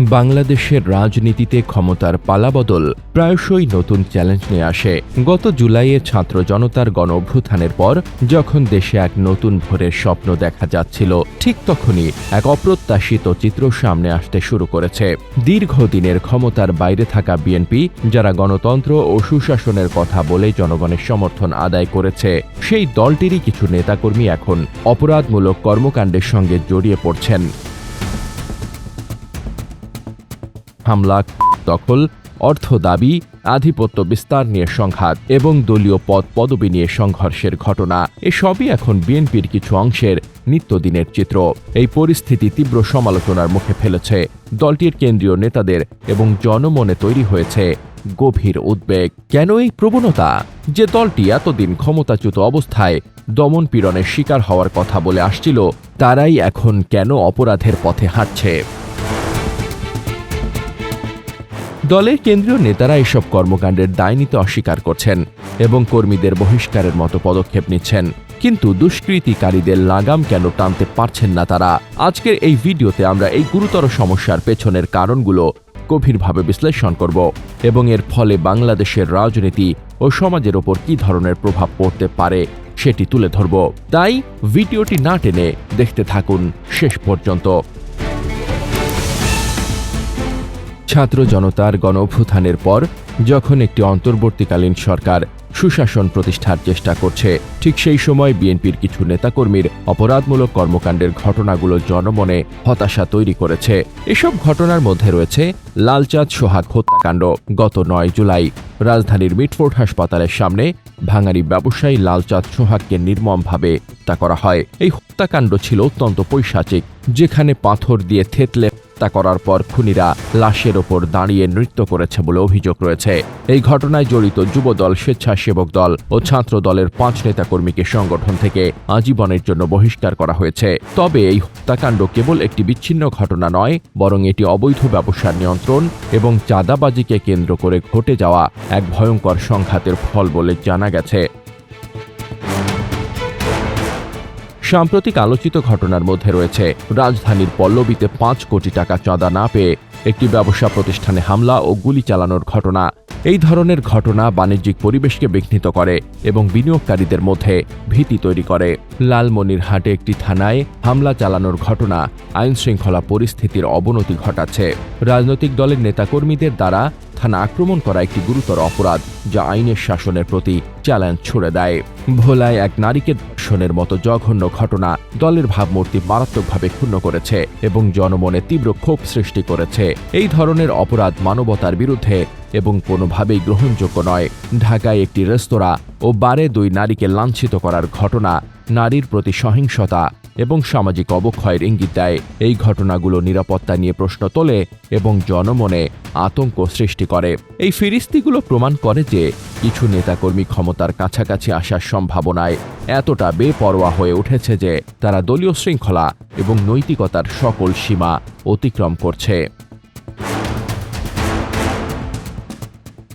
বাংলাদেশের রাজনীতিতে ক্ষমতার পালাবদল প্রায়শই নতুন চ্যালেঞ্জ নিয়ে আসে। গত জুলাইয়ে ছাত্র জনতার গণ অভ্যুত্থানের পর যখন দেশে এক নতুন ভোরের স্বপ্ন দেখা যাচ্ছিল, ঠিক তখনই এক অপ্রত্যাশিত চিত্র সামনে আসতে শুরু করেছে। দীর্ঘদিনের ক্ষমতার বাইরে থাকা বিএনপি, যারা গণতন্ত্র ও সুশাসনের কথা বলে জনগণের সমর্থন আদায় করেছে, সেই দলটিরই কিছু নেতাকর্মী এখন অপরাধমূলক কর্মকাণ্ডের সঙ্গে জড়িয়ে পড়ছেন। হামলা, দখল, অর্থ দাবি, আধিপত্য বিস্তার নিয়ে সংঘাত এবং দলীয় পদ পদবি নিয়ে সংঘর্ষের ঘটনা। এসবই এখন বিএনপির কিছু অংশের নিত্যদিনের চিত্র। এই পরিস্থিতি তীব্র সমালোচনার মুখে ফেলেছে। দলটির কেন্দ্রীয় নেতাদের এবং জনমনে তৈরি হয়েছে গভীর উদ্বেগ। কেন এই প্রবণতা? যে দলটি এতদিন ক্ষমতাচ্যুত অবস্থায় দমন পীড়নের শিকার হওয়ার কথা বলে আসছিল, তারাই এখন কেন অপরাধের পথে হাঁটছে? দলের কেন্দ্রীয় নেতারা এসব কর্মকাণ্ডের দায় নিতে অস্বীকার করছেন এবং কর্মীদের বহিষ্কারের মতো পদক্ষেপ নিচ্ছেন। কিন্তু দুষ্কৃতিকারীদের লাগাম কেন টানতে পারছেন না তারা? আজকের এই ভিডিওতে আমরা এই গুরুতর সমস্যার পেছনের কারণগুলো গভীরভাবে বিশ্লেষণ করব এবং এর ফলে বাংলাদেশের রাজনীতি ও সমাজের ওপর কী ধরনের প্রভাব পড়তে পারে সেটি তুলে ধরব। তাই ভিডিওটি না টেনে দেখতে থাকুন শেষ পর্যন্ত। ছাত্র জনতার গণ অভ্যুত্থানের পর যখন একটি অন্তর্বর্তীকালীন সরকার সুশাসন প্রতিষ্ঠার চেষ্টা করছে, ঠিক সেই সময় বিএনপির কিছু নেতাকর্মীর অপরাধমূলক কর্মকাণ্ডের ঘটনাগুলো জনমনে হতাশা তৈরি করেছে। এসব ঘটনার মধ্যে রয়েছে লালচাঁদ সোহাগ হত্যাকাণ্ড। গত নয় জুলাই রাজধানীর মিটফোর্ড হাসপাতালের সামনে ভাঙারি ব্যবসায়ী লালচাঁদ সোহাগকে নির্মমভাবে হত্যা করা হয়। এই হত্যাকাণ্ড ছিল অত্যন্ত পৈশাচিক। যেখানে পাথর দিয়ে থেতলে হত্যা করার পর খুনিরা লাশের ওপর দাঁড়িয়ে নৃত্য করেছে বলে অভিযোগ রয়েছে। এই ঘটনায় জড়িত যুবদল স্বেচ্ছাসেবক দল ও ছাত্র দলের পাঁচ নেতাকর্মীকে সংগঠন থেকে আজীবনের জন্য বহিষ্কার করা হয়েছে। তবে এই হত্যাকাণ্ড কেবল একটি বিচ্ছিন্ন ঘটনা নয়, বরং এটি অবৈধ ব্যবসার নিয়ন্ত্রণ এবং চাঁদাবাজিকে কেন্দ্র করে ঘটে যাওয়া এক ভয়ঙ্কর সংঘাতের ফল বলে জানা গেছে। সাম্প্রতিক আলোচিত ঘটনার মধ্যে রয়েছে। রাজধানীর পল্লবীতে পাঁচ কোটি টাকা চাঁদা না পেয়ে একটি ব্যবসা প্রতিষ্ঠানে হামলা ও গুলি চালানোর ঘটনা। এই ধরনের ঘটনা বাণিজ্যিক পরিবেশকে বিঘ্নিত করে এবং বিনিয়োগকারীদের মধ্যে ভীতি তৈরি করে। লালমনিরহাটে একটি থানায় হামলা চালানোর ঘটনা আইনশৃঙ্খলা পরিস্থিতির অবনতি ঘটাচ্ছে। রাজনৈতিক দলের নেতাকর্মীদের দ্বারা থানা আক্রমণ করা একটি গুরুতর অপরাধ যা আইনের শাসনের প্রতি চ্যালেঞ্জ ছুড়ে দেয়। ভোলায় এক নারীকে ধর্ষণের মতো জঘন্য ঘটনা দলের ভাবমূর্তি মারাত্মকভাবে ক্ষুণ্ণ করেছে এবং জনমনে তীব্র ক্ষোভ সৃষ্টি করেছে। এই ধরনের অপরাধ মানবতার বিরুদ্ধে এবং কোনোভাবেই গ্রহণযোগ্য নয়। ঢাকায় একটি রেস্তোরাঁ ও বারে দুই নারীকে লাঞ্ছিত করার ঘটনা নারীর প্রতি সহিংসতা এবং সামাজিক অবক্ষয়ের ইঙ্গিত দেয়। এই ঘটনাগুলো নিরাপত্তা নিয়ে প্রশ্ন তোলে এবং জনমনে আতঙ্ক সৃষ্টি করে। এই ফিরিস্তিগুলো প্রমাণ করে যে কিছু নেতাকর্মী ক্ষমতার কাছাকাছি আসার সম্ভাবনায় এতটা বেপরোয়া হয়ে উঠেছে যে তারা দলীয় শৃঙ্খলা এবং নৈতিকতার সকল সীমা অতিক্রম করছে।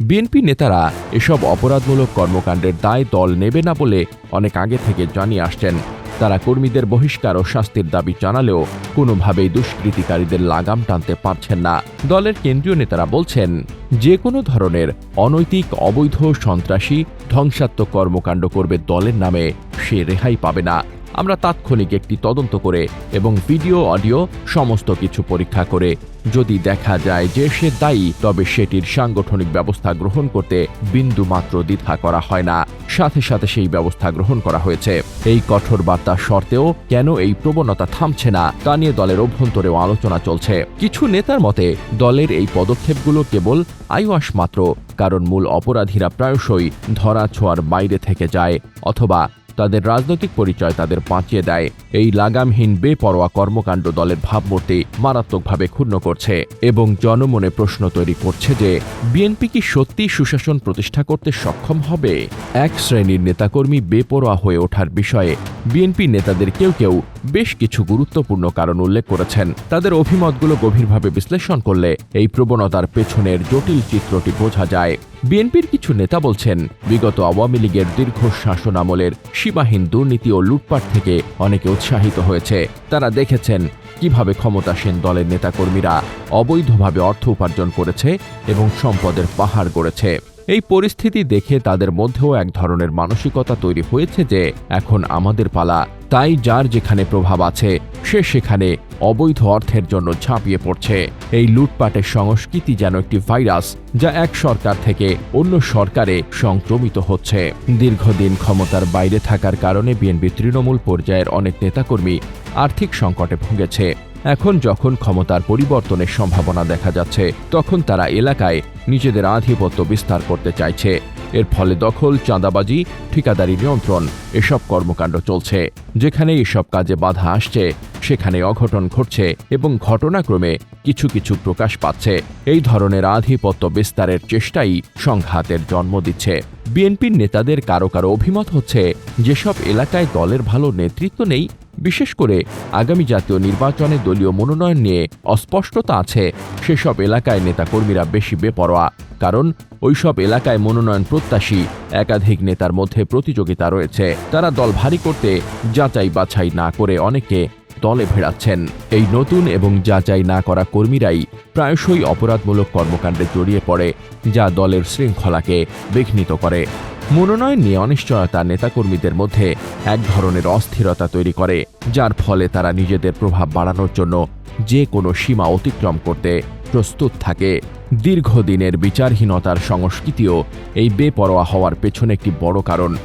বিএনপি নেতারা এসব অপরাধমূলক কর্মকাণ্ডের দায় দল নেবে না বলে অনেক আগে থেকে জানিয়ে আসছেন। তারা কর্মীদের বহিষ্কার ও শাস্তির দাবি জানালেও কোনোভাবেই দুষ্কৃতিকারীদের লাগাম টানতে পারছেন না। দলের কেন্দ্রীয় নেতারা বলছেন যে কোনো ধরনের অনৈতিক, অবৈধ, সন্ত্রাসী, ধ্বংসাত্মক কর্মকাণ্ড করবে দলের নামে সে রেহাই পাবে না। আমরা তাৎক্ষণিক একটি তদন্ত করে এবং ভিডিও, অডিও সমস্ত কিছু পরীক্ষা করে। যদি দেখা যায় যে সে দায়ী, তবে সেটির সাংগঠনিক ব্যবস্থা গ্রহণ করতে বিন্দু মাত্র দ্বিধা করা হয় না। সাথে সাথে সেই ব্যবস্থা গ্রহণ করা হয়েছে। এই কঠোর বার্তা সত্ত্বেও কেন এই প্রবণতা থামছে না, তা নিয়ে দলের অভ্যন্তরেও আলোচনা চলছে। কিছু নেতার মতে, দলের এই পদক্ষেপগুলো কেবল আইওয়াস মাত্র, কারণ মূল অপরাধীরা প্রায়শই ধরা ছোঁয়ার বাইরে থেকে যায়, অথবা তাদের রাজনৈতিক পরিচয় তাদের বাঁচিয়ে দেয়। এই লাগামহীন বেপরোয়া কর্মকাণ্ড দলের ভাবমূর্তি মারাত্মকভাবে ক্ষুণ্ণ করছে এবং জনমনে প্রশ্ন তৈরি করছে যে, বিএনপি কি সত্যি সুশাসন প্রতিষ্ঠা করতে সক্ষম হবে? এক শ্রেণির নেতাকর্মী বেপরোয়া হয়ে ওঠার বিষয়ে বিএনপি নেতাদের কেউ কেউ বেশ কিছু গুরুত্বপূর্ণ কারণ উল্লেখ করেছেন। তাদের অভিমতগুলো গভীরভাবে বিশ্লেষণ করলে এই প্রবণতার পেছনের জটিল চিত্রটি বোঝা যায়। বিএনপির কিছু নেতা বলছেন, বিগত আওয়ামী লীগের দীর্ঘ শাসন আমলের সীমাহীন দুর্নীতি ও লুটপাট থেকে অনেকে উৎসাহিত হয়েছে। তারা দেখেছেন, কীভাবে ক্ষমতাসীন দলের নেতাকর্মীরা অবৈধভাবে অর্থ উপার্জন করেছে এবং সম্পদের পাহাড় গড়েছে। এই পরিস্থিতি দেখে তাদের মধ্যেও এক ধরনের মানসিকতা তৈরি হয়েছে যে এখন আমাদের পালা তাই যার যেখানে প্রভাব আছে, সে সেখানে অবৈধ অর্থের জন্য ঝাঁপিয়ে পড়ছে। এই লুটপাটের সংস্কৃতি যেন একটি ভাইরাস যা এক সরকার থেকে অন্য সরকারে সংক্রমিত হচ্ছে। দীর্ঘদিন ক্ষমতার বাইরে থাকার কারণে বিএনপি তৃণমূল পর্যায়ের অনেক নেতাকর্মী আর্থিক সংকটে ভুগেছে। এখন যখন ক্ষমতার পরিবর্তনের সম্ভাবনা দেখা যাচ্ছে, তখন তারা এলাকায় নিজেদের আধিপত্য বিস্তার করতে চাইছে। এর ফলে দখল, চাঁদাবাজি, ঠিকাদারি নিয়ন্ত্রণ, এসব কর্মকাণ্ড চলছে। যেখানে এসব কাজে বাধা আসছে, সেখানে অঘটন ঘটছে এবং ঘটনাক্রমে কিছু কিছু প্রকাশ পাচ্ছে। এই ধরনের আধিপত্য বিস্তারের চেষ্টাই সংঘাতের জন্ম দিচ্ছে। বিএনপির নেতাদের কারও কারও অভিমত হচ্ছে, যেসব এলাকায় দলের ভালো নেতৃত্ব নেই বিশেষ করে আগামী জাতীয় নির্বাচনে দলীয় মনোনয়ন নিয়ে অস্পষ্টতা আছে। সেসব এলাকায় নেতাকর্মীরা বেশি বেপরোয়া। কারণ ওইসব এলাকায় মনোনয়ন প্রত্যাশী একাধিক নেতার মধ্যে প্রতিযোগিতা রয়েছে। তারা দল ভারী করতে যাচাই বাছাই না করে অনেকে দলে ভেড়াচ্ছেন। এই নতুন এবং যাচাই না করা কর্মীরাই প্রায়শই অপরাধমূলক কর্মকাণ্ডে জড়িয়ে পড়ে, যা দলের শৃঙ্খলাকে বিঘ্নিত করে। মনোনয়ন নিয়ে অনিশ্চয়তা নেতাকর্মীদের মধ্যে এক ধরনের অস্থিরতা তৈরি করে, যার ফলে তারা নিজেদের প্রভাব বাড়ানোর জন্য যে কোনো সীমা অতিক্রম করতে প্রস্তুত থাকে। দীর্ঘদিনের বিচারহীনতার সংস্কৃতিও এই বেপরোয়া হওয়ার পেছনে একটি বড় কারণ।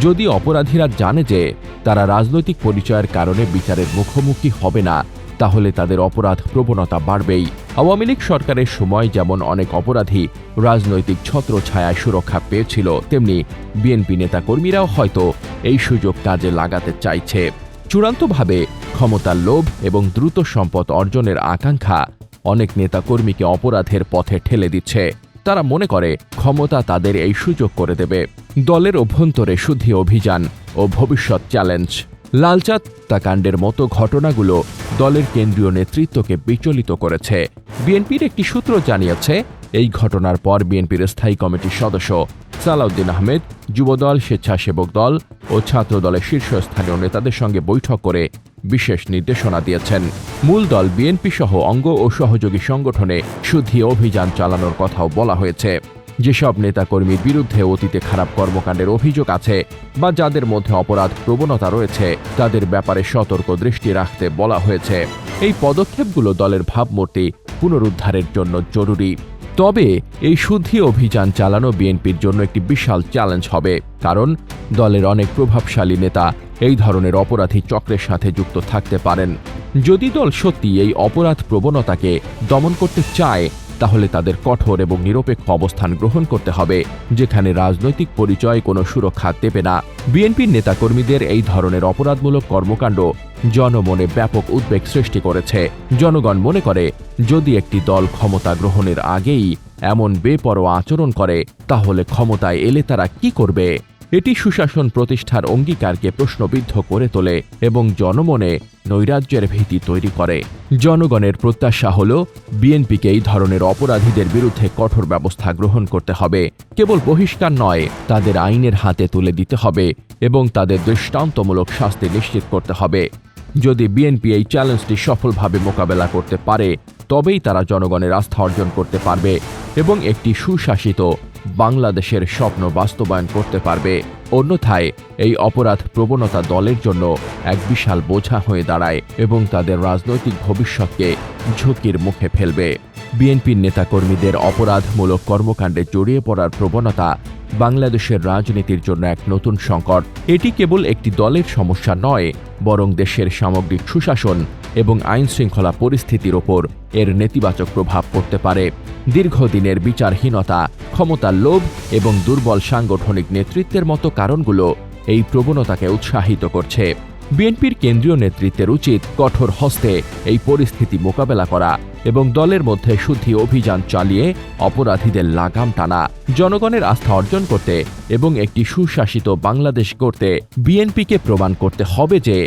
যদি অপরাধীরা জানে যে তারা রাজনৈতিক পরিচয়ের কারণে বিচারের মুখোমুখি হবে না তাহলে তাদের অপরাধ প্রবণতা বাড়বেই। আওয়ামী লীগ সরকারের সময় যেমন অনেক অপরাধী, রাজনৈতিক ছত্রছায়ায় সুরক্ষা পেয়েছিল, তেমনি বিএনপি নেতাকর্মীরাও হয়তো এই সুযোগ কাজে লাগাতে চাইছে। চূড়ান্তভাবে ক্ষমতার লোভ এবং দ্রুত সম্পদ অর্জনের আকাঙ্ক্ষা অনেক নেতাকর্মীকে অপরাধের পথে ঠেলে দিচ্ছে। তারা মনে করে ক্ষমতা তাদের এই সুযোগ করে দেবে। দলের অভ্যন্তরে শুদ্ধি অভিযান ও ভবিষ্যৎ চ্যালেঞ্জ। লালচাঁদ হত্যাকাণ্ডের মতো ঘটনাগুলো দলের কেন্দ্রীয় নেতৃত্বকে বিচলিত করেছে। বিএনপির একটি সূত্র জানিয়েছে, এই ঘটনার পর বিএনপির স্থায়ী কমিটির সদস্য সালাউদ্দিন আহমেদ, যুবদল, স্বেচ্ছাসেবক দল ও ছাত্র দলের শীর্ষস্থানীয় নেতাদের সঙ্গে বৈঠক করে বিশেষ নির্দেশনা দিয়েছেন। মূল দল বিএনপি সহ অঙ্গ ও সহযোগী সংগঠনে শুদ্ধি অভিযান চালানোর কথাও বলা হয়েছে। যেসব নেতাকর্মীর বিরুদ্ধে অতীতে খারাপ কর্মকাণ্ডের অভিযোগ আছে বা যাদের মধ্যে অপরাধ প্রবণতা রয়েছে, তাদের ব্যাপারে সতর্ক দৃষ্টি রাখতে বলা হয়েছে। এই পদক্ষেপগুলো দলের ভাবমূর্তি পুনরুদ্ধারের জন্য জরুরি। তবে এই শুদ্ধি অভিযান চালানো বিএনপির জন্য একটি বিশাল চ্যালেঞ্জ হবে, কারণ দলের অনেক প্রভাবশালী নেতা এই ধরনের অপরাধী চক্রের সাথে যুক্ত থাকতে পারেন। যদি দল সত্যি এই অপরাধ প্রবণতাকে দমন করতে চায় তাহলে তাদের কঠোর এবং নিরপেক্ষ অবস্থান গ্রহণ করতে হবে, যেখানে রাজনৈতিক পরিচয় কোনো সুরক্ষা দেবে না। বিএনপির নেতাকর্মীদের এই ধরনের অপরাধমূলক কর্মকাণ্ড জনমনে ব্যাপক উদ্বেগ সৃষ্টি করেছে। জনগণ মনে করে, যদি একটি দল ক্ষমতা গ্রহণের আগেই এমন বেপরোয়া আচরণ করে, তাহলে ক্ষমতায় এলে তারা কি করবে? এটি সুশাসন প্রতিষ্ঠার অঙ্গীকারকে প্রশ্নবিদ্ধ করে তোলে এবং জনমনে নৈরাজ্যের ভীতি তৈরি করে। জনগণের প্রত্যাশা হল, বিএনপিকে এই ধরনের অপরাধীদের বিরুদ্ধে কঠোর ব্যবস্থা গ্রহণ করতে হবে। কেবল বহিষ্কার নয়, তাদের আইনের হাতে তুলে দিতে হবে এবং তাদের দৃষ্টান্তমূলক শাস্তি নিশ্চিত করতে হবে। যদি বিএনপি এই চ্যালেঞ্জটি সফলভাবে মোকাবেলা করতে পারে, তবেই তারা জনগণের আস্থা অর্জন করতে পারবে এবং একটি সুশাসিত বাংলাদেশের স্বপ্ন বাস্তবায়ন করতে পারবে। অন্যথায়, এই অপরাধ প্রবণতা দলের জন্য এক বিশাল বোঝা হয়ে দাঁড়ায় এবং তাদের রাজনৈতিক ভবিষ্যৎকে ঝুঁকির মুখে ফেলবে। বিএনপির নেতাকর্মীদের অপরাধমূলক কর্মকাণ্ডে জড়িয়ে পড়ার প্রবণতা বাংলাদেশের রাজনীতির জন্য এক নতুন সংকট। এটি কেবল একটি দলের সমস্যা নয়, বরং দেশের সামগ্রিক সুশাসন এবং আইন শৃঙ্খলা পরিস্থিতির ওপর এর নেতিবাচক প্রভাব পড়তে পারে। দীর্ঘদিনের বিচারহীনতা, ক্ষমতার লোভ এবং দুর্বল সাংগঠনিক নেতৃত্বের মতো কারণগুলো এই প্রবণতাকে উৎসাহিত করছে। বিএনপির কেন্দ্রীয় নেতৃত্বের উচিত কঠোর হস্তে এই পরিস্থিতি মোকাবেলা করা। এবং দলের মধ্যে শুদ্ধি অভিযান চালিয়ে অপরাধীদের লাগাম টানা, জনগণের আস্থা অর্জন করতে এবং একটি সুশাসিত বাংলাদেশ করতে বিএনপিকে প্রমাণ করতে হবে যে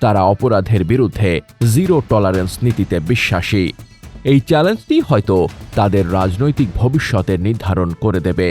তারা অপরাধের বিরুদ্ধে জিরো টলারেন্স নীতিতে বিশ্বাসী। এই চ্যালেঞ্জটি হয়তো তাদের রাজনৈতিক ভবিষ্যতের নির্ধারণ করে দেবে।